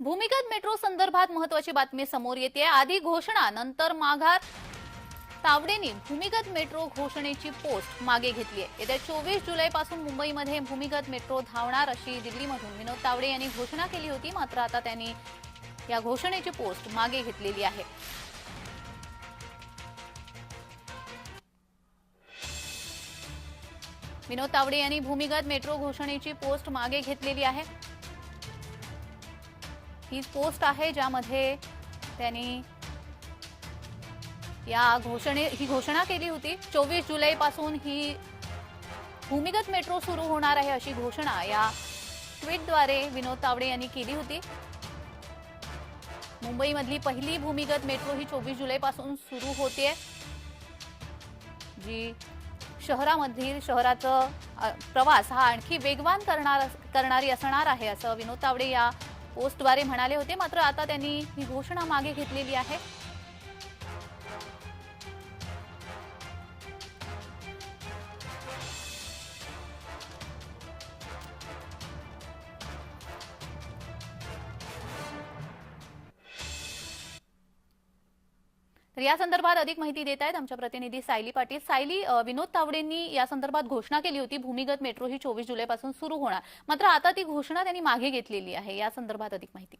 भूमिगत मेट्रो संदर्भात महत्वाची बातमी समोर येते. आधी घोषणा नंतर माघार. तावडेंनी भूमिगत मेट्रो घोषणेची पोस्ट मागे घेतली आहे. येत्या चोवीस जुलैपासून मुंबईमध्ये भूमिगत मेट्रो धावणार अशी दिल्लीमधून विनोद तावडे यांनी घोषणा केली होती. मात्र आता त्यांनी या घोषणेची पोस्ट मागे घेतलेली आहे. विनोद तावडे यांनी भूमिगत मेट्रो घोषणेची पोस्ट मागे घेतलेली आहे. ही पोस्ट आहे ज्यामध्ये त्यांनी या घोषणे ही घोषणा केली होती. चोवीस जुलैपासून ही भूमिगत मेट्रो सुरू होणार आहे अशी घोषणा या ट्विटद्वारे विनोद तावडे यांनी केली होती. मुंबईमधली पहिली भूमिगत मेट्रो ही चोवीस जुलैपासून सुरू होते जी शहरामधील शहराचं प्रवास हा आणखी वेगवान करणार करणारी असणार आहे असं विनोद तावडे या पोस्टद्वारे म्हणाले होते. मात्र आता त्यांनी ही घोषणा मागे घेतलेली आहे. तर या संदर्भात अधिक माहिती देत आहेत आमच्या प्रतिनिधी सायली पाटील. सायली विनोद तावडेंनी या संदर्भात घोषणा केली होती भूमिगत मेट्रो ही चोवीस जुलैपासून सुरू होणार. मात्र आता ती घोषणा त्यांनी मागे घेतलेली आहे. या संदर्भात अधिक माहिती.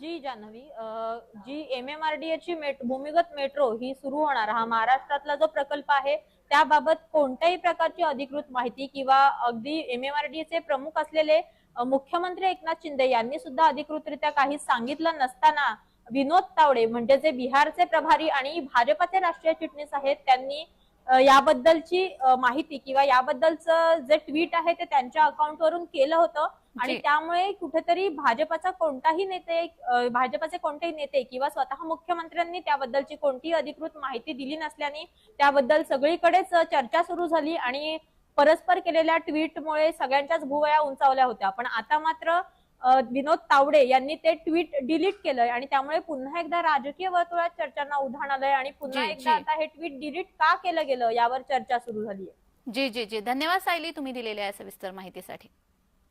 जी जान्हवी जी एम एम आर डी एची मेट भूमिगत मेट्रो ही सुरू होणार. हा महाराष्ट्रातला जो प्रकल्प आहे त्याबाबत कोणत्याही प्रकारची अधिकृत माहिती किंवा अगदी एम एम आर डी चे प्रमुख असलेले मुख्यमंत्री एकनाथ शिंदे यांनी सुद्धा अधिकृतरित्या काही सांगितलं नसताना विनोद तावडे म्हणजे जे बिहारचे प्रभारी आणि भाजपाचे राष्ट्रीय चिटणीस आहेत त्यांनी याबद्दलची माहिती किंवा याबद्दलचं जे ट्विट आहे ते त्यांच्या अकाउंटवरून केलं होतं आणि. त्यामुळे कुठेतरी भाजपाचा कोणताही नेते भाजपाचे कोणतेही नेते किंवा स्वतः मुख्यमंत्र्यांनी त्याबद्दलची कोणतीही अधिकृत माहिती दिली नसल्याने त्याबद्दल सगळीकडेच चर्चा सुरू झाली आणि परस्पर केलेल्या ट्विटमुळे सगळ्यांच्याच भुवया उंचावल्या होत्या पण आता मात्र विनोद तावडे यांनी ते ट्विट डिलीट केलंय. आणि त्यामुळे पुन्हा एकदा राजकीय वर्तुळात चर्चांना उधाण आलंय आणि पुन्हा एकदा. आता हे ट्विट डिलीट का केलं गेलं यावर चर्चा सुरू झाली आहे जी जी जी. धन्यवाद सायली तुम्ही दिलेल्या सविस्तर माहितीसाठी.